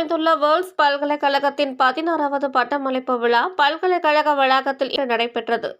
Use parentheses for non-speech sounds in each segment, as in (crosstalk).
அமைந்துள்ள வேர்ல்ட்ஸ் பல்கலைக்கழகத்தின் பதினாறாவது பட்டமளிப்பு விழா பல்கலைக்கழக வளாகத்தில் இன்று நடைபெற்றது.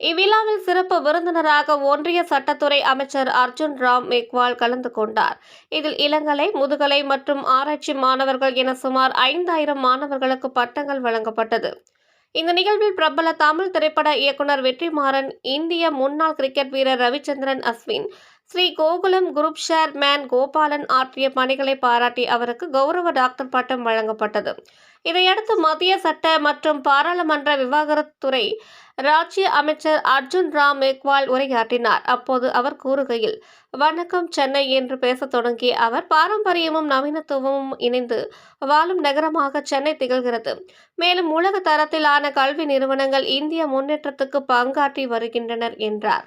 இவ்விழாவில் சிறப்பு விருந்தினராக ஒன்றிய சட்டத்துறை அமைச்சர் அர்ஜுன் ராம் மேக்வால் கலந்து கொண்டார். இதில் இளங்கலை முதுகலை மற்றும் ஆராய்ச்சி மாணவர்கள் என சுமார் ஐந்தாயிரம் மாணவர்களுக்கு பட்டங்கள் வழங்கப்பட்டது. இந்த நிகழ்வில் பிரபல தமிழ் திரைப்பட இயக்குனர் வெற்றிமாறன் இந்திய முன்னாள் கிரிக்கெட் வீரர் ரவிச்சந்திரன் அஸ்வின் ஸ்ரீ கோகுலம் குரூப் சேர்மேன் கோபாலன் ஆற்றிய பணிகளை பாராட்டி அவருக்கு கௌரவ டாக்டர் பட்டம் வழங்கப்பட்டது. இதையடுத்து மத்திய சட்ட மற்றும் பாராளுமன்ற விவகாரத்துறை ராஜ்ய அமைச்சர் அர்ஜுன் ராம் மேக்வால் உரையாற்றினார். அப்போது அவர் கூறுகையில் வணக்கம் சென்னை என்று பேசத் தொடங்கிய அவர் பாரம்பரியமும் நவீனத்துவமும் இணைந்து வாழும் நகரமாக சென்னை திகழ்கிறது. மேலும் உலக தரத்திலான கல்வி நிறுவனங்கள் இந்திய முன்னேற்றத்துக்கு பங்காற்றி வருகின்றனர் என்றார்.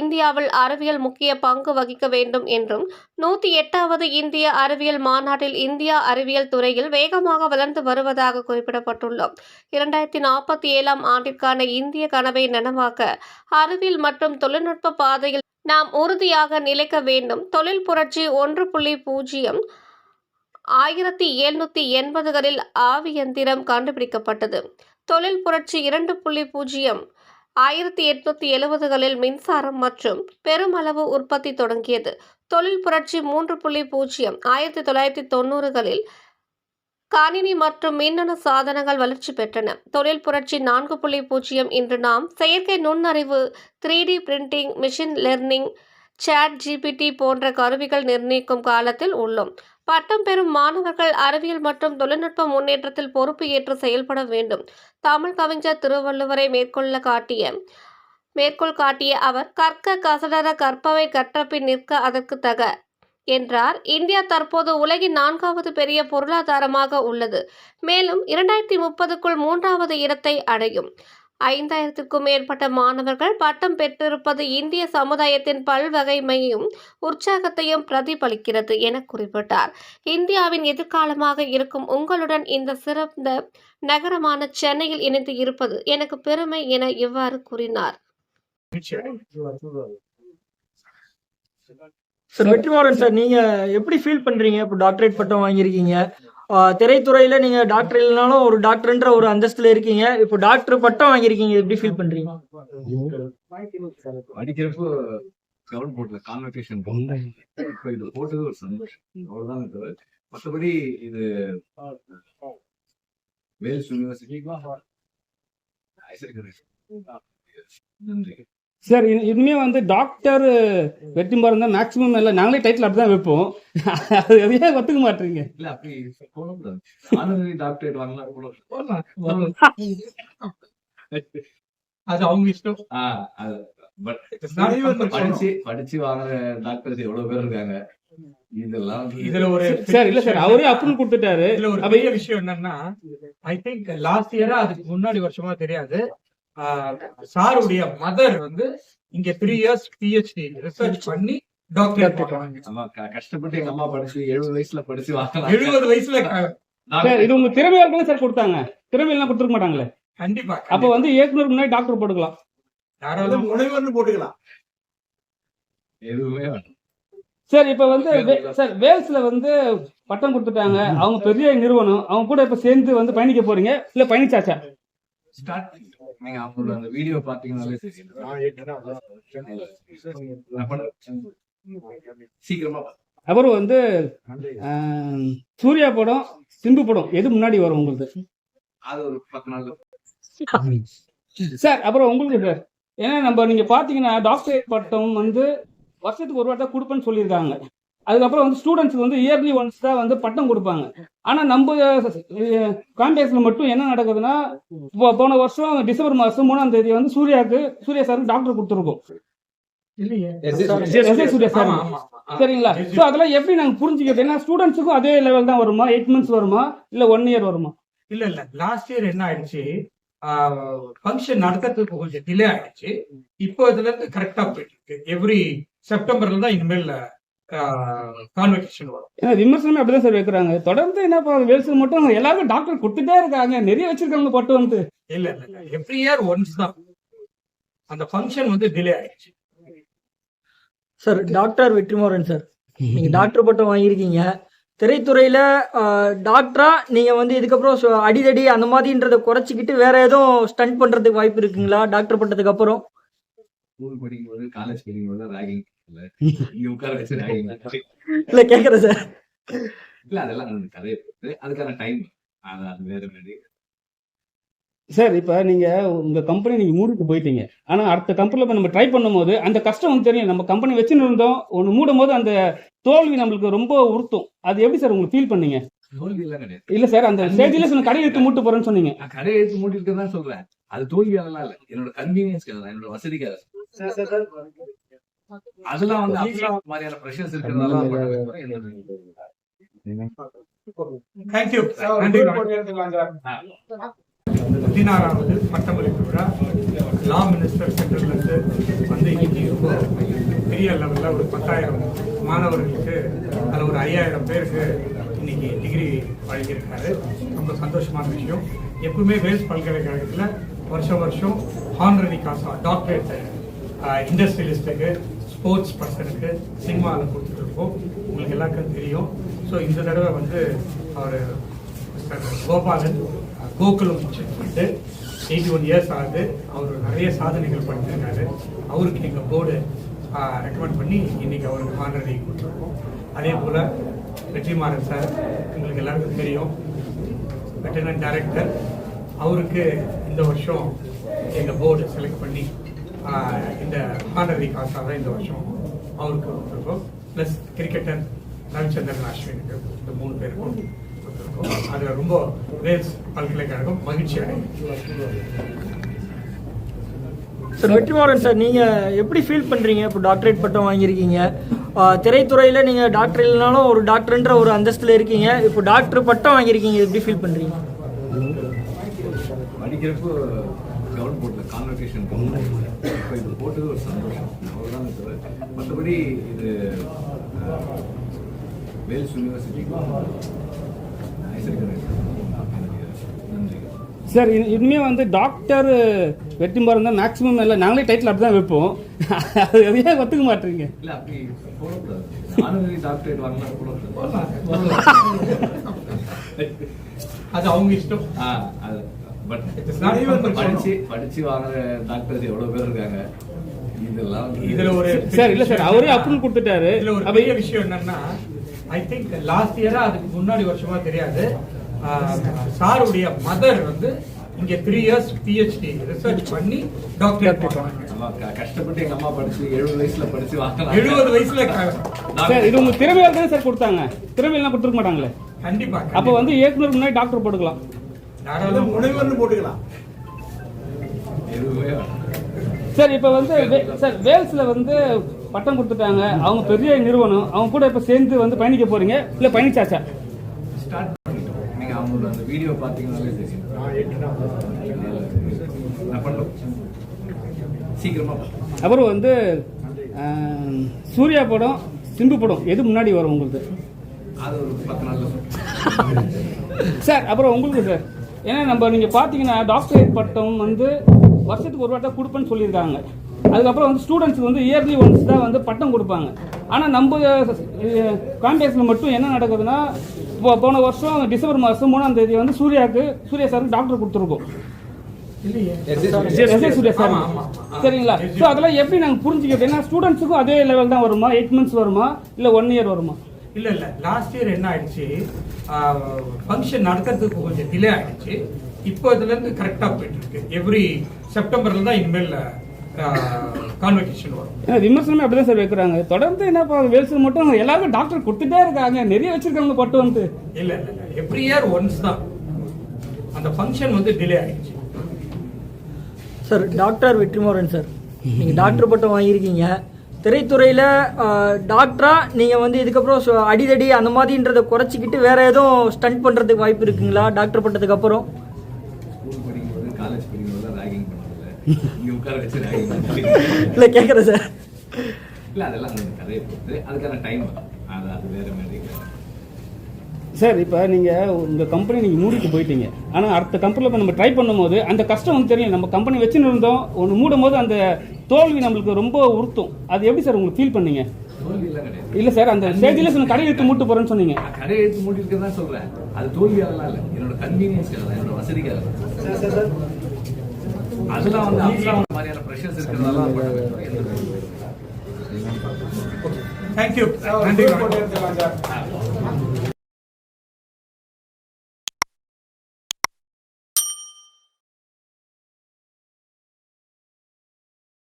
இந்தியாவில் அறிவியல் முக்கிய பங்கு வகிக்க வேண்டும் என்றும் நூத்தி எட்டாவது இந்திய அறிவியல் மாநாட்டில் இந்தியா அறிவியல் துறையில் வேகமாக வளர்ந்து வருவதாக இருப்பதாக குறிப்பிடப்பட்டுள்ளோம். இரண்டாயிரத்தி நாற்பத்தி ஏழாம் ஆண்டிற்கான இந்திய கனவை நனவாக்க அறிவியல் மற்றும் தொழில்நுட்ப பாதையில் நாம் உறுதியாக நிலைக்க வேண்டும். தொழில் புரட்சி ஒன்று புள்ளி பூஜ்ஜியம் ஆயிரத்தி எழுநூத்தி எண்பதுகளில் ஆவியந்திரம் கண்டுபிடிக்கப்பட்டது. தொழில் புரட்சி இரண்டு புள்ளி பூஜ்ஜியம் ஆயிரத்தி எட்நூத்தி எழுபதுகளில் மின்சாரம் மற்றும் பெருமளவு உற்பத்தி தொடங்கியது. தொழில் புரட்சி மூன்று புள்ளி பூஜ்ஜியம் ஆயிரத்தி தொள்ளாயிரத்தி தொண்ணூறுகளில் கணினி மற்றும் மின்னணு சாதனங்கள் வளர்ச்சி பெற்றன. தொழில் புரட்சி நான்கு புள்ளி பூஜ்ஜியம் இன்று நாம் செயற்கை நுண்ணறிவு three D printing machine learning chat GPT போன்ற கருவிகள் நிர்ணயிக்கும் காலத்தில் உள்ளோம். பட்டம் பெறும் மாணவர்கள் அறிவியல் மற்றும் தொழில்நுட்ப முன்னேற்றத்தில் பொறுப்பு ஏற்று செயல்பட வேண்டும். தமிழ் கவிஞர் திருவள்ளுவரை மேற்கொள்ள காட்டிய மேற்கோள் காட்டிய அவர் கற்க கசடர கற்பவை கற்றபின் நிற்க அதற்கு தக என்றார். இந்தியா தற்போது உலகின் நான்காவது பெரிய பொருளாதாரமாக உள்ளது. மேலும் இரண்டாயிரத்தி முப்பதுக்குள் மூன்றாவது இடத்தை அடையும். ஐந்தாயிரத்திற்கும் மேற்பட்ட மாணவர்கள் பட்டம் பெற்றிருப்பது இந்திய சமுதாயத்தின் பல்வகைமையும் உற்சாகத்தையும் பிரதிபலிக்கிறது என குறிப்பிட்டார். இந்தியாவின் எதிர்காலமாக இருக்கும் உங்களுடன் இந்த சிறந்த நகரமான சென்னையில் இணைந்து இருப்பது எனக்கு பெருமை என இவ்வாறு கூறினார். சார் வெற்றிமாறன் சார் நீங்க எப்படி ஃபீல் பண்றீங்க? இப்போ டாக்டரேட் பட்டம் வாங்கியிருக்கீங்க. திரைத்துறையில நீங்க டாக்டர் இல்லைனாலும் ஒரு டாக்டர்ன்ற ஒரு அந்தஸ்துல இருக்கீங்க. இப்போ டாக்டர் பட்டம் வாங்கியிருக்கீங்க. எப்படி ஃபீல் பண்றீங்க? படிக்கிறப்போ கவர்மெண்ட் போர்ட்ல கான்வெகேஷன் இப்போ இது போட்டது ஒரு சந்தோஷம். அவ்வளவுதான் மற்றபடி இது வேல்ஸ் யூனிவர்சிட்டி நன்றி. சார் இதுமே வந்து டாக்டர் வெற்றி மரம் தான் மேக்ஸிமம் எல்லாம் நாங்களே டைட்டில் அப்படி தான் வைப்போம். அது எதையே ஒத்துக்க மாட்டீங்க. இல்ல அப்படி போகக்கூடாது ஆனந்தி டாக்டரேட் வாங்கலாம் கூட அது அவங்க இஷ்டம். படிச்சு படிச்சு வாங்குற டாக்டர்ஸ் எவ்வளவு பேர் இருக்காங்க? இதெல்லாம் இதுல ஒரு சார் இல்ல சார் அவரே அப்ரூவல் கொடுத்துட்டாரு. இதுல ஒரு விஷயம் என்னன்னா ஐ திங்க் லாஸ்ட் இயரா அதுக்கு முன்னாடி வருஷமா தெரியாது. சாருடைய மதர் வந்து இங்க த்ரீ இயர்ஸ் பிஹெச்டி ரிசர்ச் பண்ணி க- கஷ்டப்பட்டு எங்க அம்மா படிச்சு எழுபது வயசுல படிச்சு எழுபது வயசுல இது உங்க திறமையாளர்களும் சார் கொடுத்தாங்க. திறமையெல்லாம் கொடுத்துருக்க மாட்டாங்களே. கண்டிப்பா அப்ப வந்து இயக்குனர் முன்னாடி டாக்டர் போட்டுக்கலாம். யாராவது முனைவர்னு போட்டுக்கலாம். எதுவுமே சார் இப்ப வந்து சார் வேல்ஸ்ல வந்து பட்டம் கொடுத்துட்டாங்க. அவங்க பெரிய நிறுவனம். அவங்க கூட இப்ப சேர்ந்து வந்து பயணிக்க போறீங்க. இல்ல பயணிச்சாச்சா? ஸ்டார்ட் நீங்க அவங்களோட அந்த வீடியோ பாத்தீங்கன்னாலே தெரியும். நான் பண்றேன். சீக்கிரமா பா. அப்புறம் வந்து ஆஹ், சூர்யா படம் சிம்பு படம் எது முன்னாடி வரும் உங்களுக்கு அது ஒரு பத்து நாள் சார் அப்புறம் உங்களுக்கு சார் ஏன்னா நம்ம நீங்க பாத்தீங்கன்னா டாக்டரேட் பட்டம் வந்து வருஷத்துக்கு ஒரு வாட்டி தான் கொடுப்பேன்னு சொல்லியிருக்காங்க அதுக்கப்புறம் வந்து ஸ்டூடெண்ட்ஸ்க்கு வந்து இயர்லி ஒன்ஸ் தான் வந்து பட்டம் கொடுப்பாங்க. ஆனா நம்ம காம்பேக்ஸ்ல மட்டும் என்ன நடக்குதுன்னா போன வருஷம் டிசம்பர் மாசம் மூணாம் தேதி வந்து சூர்யாவுக்கு சூர்யா சாருக்கு டாக்டர் கொடுத்துருக்கோம். சரிங்களா? சோ அதெல்லாம் எப்படி நாங்க புரிஞ்சுக்கிறது? ஏன்னா ஸ்டூடெண்ட்ஸுக்கும் அதே லெவல் தான் வருமா? எயிட் மந்த்ஸ் வருமா? இல்ல ஒன் இயர் வருமா? இல்ல இல்ல. லாஸ்ட் இயர் என்ன ஆயிடுச்சு? ஃபங்க்ஷன் நடத்துறதுக்கு கொஞ்சம் டிலே ஆயிடுச்சு. இப்போ இதுல இருந்து கரெக்டா போயிட்டு இருக்கு. எவ்ரி செப்டம்பர்ல தான் இனிமேல் கான்வெகேஷன் வரும். ஏன்னா விமர்சனமே அப்படிதான் சார் வைக்கிறாங்க. தொடர்ந்து என்ன வேல்ஸ் மட்டும் எல்லாருக்கும் டாக்டர் கொடுத்துட்டே இருக்காங்க. நிறைய வச்சிருக்காங்க பட்டு வந்து இல்ல இல்ல இல்ல. எவ்ரி இயர் ஒன்ஸ் தான். அந்த ஃபங்க்ஷன் வந்து டிலே ஆயிடுச்சு. Sir doctor Vetrimaaran sir. (laughs) நீங்க டாக்டர் பட்டம் வாங்கியிருக்கீங்க. திரைத்துறையில டாக்டரா நீங்க வந்து இதுக்கப்புறம் அடிதடி அந்த மாதிரின்றத குறைச்சிக்கிட்டு வேற எதுவும் ஸ்டண்ட் பண்றதுக்கு வாய்ப்பு இருக்குங்களா? டாக்டர் பட்டதுக்கு அப்புறம்? ஸ்கூல் படிக்கும்போது காலேஜ் படிக்கும்போது ராகிங் இல்ல இங்க உட்கார வச்சு ராகிங் இல்ல கேக்குறேன் சார் இல்ல அதெல்லாம் அந்த கதையை பொறுத்து அதுக்கான டைம் அது அது வேற மாதிரி சார் இப்போ நீங்கள் உங்கள் கம்பெனி நீங்கள் மூடிட்டு போயிட்டீங்க. ஆனால் அடுத்த கம்பெனியில் இப்போ நம்ம ட்ரை பண்ணும்போது அந்த கஷ்டம் வந்து தெரியும். நம்ம கம்பெனி வச்சுன்னு இருந்தோம் ஒன்று மூடும் போது அந்த தோல்வி நம்மளுக்கு ரொம்ப உறுத்தும். அது எப்படி சார் உங்களுக்கு ஃபீல் பண்ணீங்க? தோல்வி இல்லை சார் அந்த ஸ்டேஜில் சொன்ன கடை எடுத்து மூட்டு போகிறேன்னு சொன்னீங்க. கடையை எடுத்து மூட்டிட்டு தான் சொல்றேன். அது தோல்வியாலாம் இல்ல. என்னோட கன்வீனியன்ஸ்க்காக தான் என்னோட வசதிக்காக அதெல்லாம் வந்து அதெல்லாம் மாதிரியான ப்ரெஷர்ஸ் என்னோட தேங்க்யூ பதினாறாவது பட்டமளிப்பு விழா. லா மினிஸ்டர் சென்டர்ல இருந்து வந்து இன்னைக்கு ரொம்ப பெரிய லெவல்ல ஒரு பத்தாயிரம் மாணவர்களுக்கு அதில் ஒரு ஐயாயிரம் பேருக்கு இன்னைக்கு டிகிரி வழங்கியிருக்காரு. ரொம்ப சந்தோஷமான விஷயம். எப்பவுமே வேல்ஸ் பல்கலைக்கழகத்தில் வருஷம் வருஷம் ஹானரரி காசா டாக்டரேட் இண்டஸ்ட்ரியலிஸ்ட்டுக்கு ஸ்போர்ட்ஸ் பர்சனுக்கு சினிமாவில் கொடுத்துட்ருக்கோம் உங்களுக்கு எல்லாருக்கும் தெரியும். ஸோ இந்த தடவை வந்து அவர் மிஸ்டர் கோபாலன் கோகுலம் பண்ணிட்டு எயிட்டி ஒன் இயர்ஸ் ஆகுது. அவர் நிறைய சாதனைகள் பண்ணியிருக்காரு. அவருக்கு எங்கள் போர்டு ரெக்கமெண்ட் பண்ணி இன்றைக்கி அவருக்கு ஹானரரி கொடுத்துருக்கோம். அதே போல் வெற்றிமாறன் சார் உங்களுக்கு எல்லாருக்கும் தெரியும். வெட்டனன் டைரக்டர் அவருக்கு இந்த வருஷம் எங்கள் போர்டு செலக்ட் பண்ணி இந்த ஹானரரி காசாக இந்த வருஷம் அவருக்கு கொடுத்துருக்கோம். ப்ளஸ் கிரிக்கெட்டர் ரவிச்சந்திரன் அஸ்வினுக்கு இந்த மூணு பேருக்கும் கொடுத்துருக்கோம். அதில் ரொம்ப வேல்ஸ் பல்கலைக்கழகம் மகிழ்ச்சி அடையும். சார் வெற்றிமாறன் சார் நீங்க எப்படி ஃபீல் பண்றீங்க? இப்போ டாக்டரேட் பட்டம் வாங்கியிருக்கீங்க. திரைத்துறையில நீங்க டாக்டர் இல்லைனாலும் ஒரு டாக்டர்ன்ற ஒரு அந்தஸ்துல இருக்கீங்க. இப்போ டாக்டர் பட்டம் வாங்கியிருக்கீங்க. எப்படி ஃபீல் பண்றீங்க? படிக்கிறப்போ கவர்மெண்ட் போர்ட்ல கான்வெகேஷன் இப்போ இது போட்டது ஒரு சந்தோஷம். அவ்வளோதான் தவிர மற்றபடி இது வேல்ஸ் யூனிவர்சிட்டிக்கு நன்றி. சார் இனி- இனிமே வந்து டாக்டர் வெற்றி மரம் தான் மேக்ஸிமம் இல்லை நாங்களே டைட்டில் அப்படி தான் வைப்போம். அது எதையே ஒத்துக்க மாட்டீங்க. இல்ல அப்படி போடக்கூடாது. டாக்டரேட் வாங்கினா போடக்கூடாது. அது அவங்க இஷ்டம். ஆ, அது. பட் படிச்சு படிச்சு வாங்குற டாக்டர்ஸ் எவ்வளவு பேர் இருக்காங்க? இதெல்லாம் இதுல ஒரு சார் இல்லை சார் அவரே அப்ரூவல் கொடுத்துட்டாரு. இதுல ஒரு பெரிய விஷயம் என்னன்னா ஐ திங்க் லாஸ்ட் இயரா அதுக்கு முன்னாடி வருஷமா தெரியாது. சாருடைய மதர் வந்து இங்க த்ரீ இயர்ஸ் பிஹெச்டி ரிசர்ச் பண்ணி க- கஷ்டப்பட்டு எங்க அம்மா படிச்சு எழுபது வயசுல படிச்சு எழுபது வயசுல சார் இது உங்க திறமையாக தானே சார் கொடுத்தாங்க? திறமையெல்லாம் கொடுத்துருக்க மாட்டாங்களே? கண்டிப்பா அப்போ வந்து இயக்குனர் முன்னாடி டாக்டர் போட்டுக்கலாம். முனைவர்னு போட்டுக்கலாம். சார் இப்போ வந்து சார் வேல்ஸில் வந்து பட்டம் கொடுத்துட்டாங்க. அவங்க பெரிய நிறுவனம். அவங்க கூட இப்போ சேர்ந்து வந்து பயணிக்க போறீங்க? இல்லை பயணிச்சாச்சா? ஸ்டார்ட் பண்ணிட்டோம். நீங்க அவங்களோட அந்த வீடியோ தெரியும். நான் பண்றோம். அப்புறம் வந்து சூர்யா படம் சிம்பு படம் எது முன்னாடி வரும் உங்களுக்கு? அது ஒரு பத்து நாள்ல சொல்றேன். சார் அப்புறம் உங்களுக்கு சார்? ஏன்னா நம்ம நீங்கள் பார்த்தீங்கன்னா டாக்டரேட் பட்டம் வந்து வருஷத்துக்கு ஒரு வாட்டி கொடுப்பேன்னு சொல்லியிருக்காங்க. அதுக்கப்புறம் வந்து ஸ்டூடெண்ட்ஸ்க்கு வந்து இயர்லி ஒன்ஸ் தான் வந்து பட்டம் கொடுப்பாங்க. ஆனால் நம்ம காம்பேக்ஸில் மட்டும் என்ன நடக்குதுன்னா இப்போ போன வருஷம் டிசம்பர் மாதம் மூணாம் தேதி வந்து சூர்யாவுக்கு சூர்யா சாருக்கு டாக்டர் கொடுத்துருக்கோம். சரிங்களா? ஸோ அதெல்லாம் எப்படி நாங்கள் புரிஞ்சுக்கிறது? ஏன்னா ஸ்டூடெண்ட்ஸுக்கும் அதே லெவல் தான் வருமா? எயிட் மந்த்ஸ் வருமா? இல்லை ஒன் இயர் வருமா? இல்ல இல்ல. லாஸ்ட் இயர் என்ன ஆயிடுச்சு? ஃபங்க்ஷன் நடக்கிறதுக்கு கொஞ்சம் டிலே ஆயிடுச்சு. இப்போ இதுல இருந்து கரெக்டா போயிட்டு இருக்கு எவ்ரி செப்டம்பர்ல தான் இனிமேல் கான்வெகேஷன் வரும். ஏன்னா விமர்சனமே அப்படிதான் சார் வைக்கிறாங்க. தொடர்ந்து என்னப்பா வேல்ஸ் மட்டும் எல்லாருக்கும் டாக்டர் கொடுத்துட்டே இருக்காங்க. நிறைய வச்சிருக்காங்க பட்டு வந்து இல்ல இல்ல இல்ல. எவ்ரி இயர் ஒன்ஸ் தான். அந்த ஃபங்க்ஷன் வந்து டிலே ஆயிடுச்சு. சார் டாக்டர் வெற்றிமாறன் சார் நீங்க டாக்டர் பட்டம் வாங்கியிருக்கீங்க. திரைத்துறையில டாக்டரா நீங்க வந்து இதுக்கப்புறம் சு- அடிதடி அந்த மாதிரின்றத குறைச்சிக்கிட்டு வேற எதுவும் ஸ்டண்ட் பண்றதுக்கு வாய்ப்பு இருக்குங்களா? டாக்டர் பட்டதுக்கு அப்புறம்? (laughs) (laughs) இல்ல கேக்குறேன் சார் இல்ல அதெல்லாம் கதையை பொறுத்து. அதுக்கான டைம் அது அது வேற மாதிரி சார் இப்போ நீங்கள் உங்கள் கம்பெனி நீங்கள் மூடிட்டு போயிட்டீங்க. ஆனால் அடுத்த கம்பெனியில் இப்போ நம்ம ட்ரை பண்ணும்போது அந்த கஷ்டம் வந்து தெரியும் நம்ம கம்பெனி வச்சுன்னு இருந்தோம். ஒன்று மூடும் போது அந்த தோல்வி நம்மளுக்கு ரொம்ப உறுத்தும். அது எப்படி சார் உங்களுக்கு ஃபீல் பண்ணீங்க? தோல்வி இல்ல சார் அந்த ஸ்டேஜ்ல சொன்ன கடை எடுத்து மூட்டு போறேன்னு சொன்னீங்க. கடை எடுத்து மூடிட்டு தான் சொல்றேன். அது தோல்வியாலாம் இல்ல. என்னோட கன்வீனியன்ஸ்க்காக தான் என்னோட வசதிக்காக. அதெல்லாம் வந்து அப்சா மாதிரியான ப்ரெஷர்ஸ் இருக்கிறதெல்லாம் தேங்க்யூ நன்றி.